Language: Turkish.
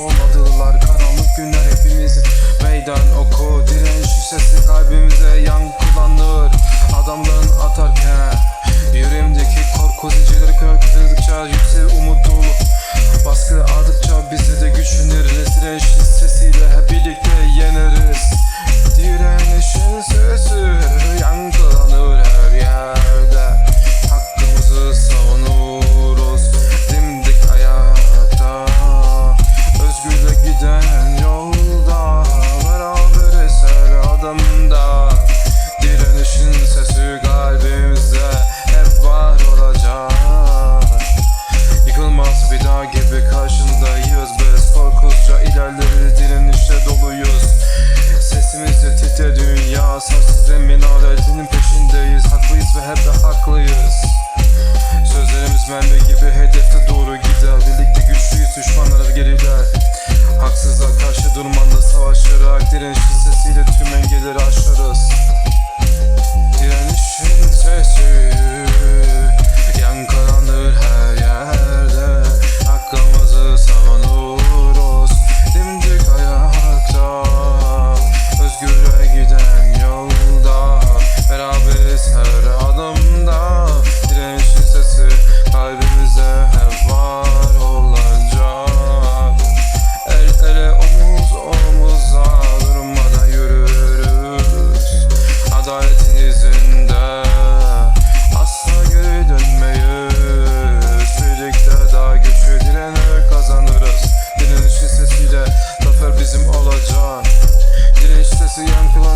olmadı. Sonsuz emin adaletin peşindeyiz. Haklıyız ve hep de haklıyız. Sözlerimiz mermi gibi hedefte doğru gider. Birlikte güçlüyüz düşmanlara geriler Haksızlığa karşı durmanda savaşarak Direnişli sesiyle tüm engelleri aşarız. Direnişli Uncle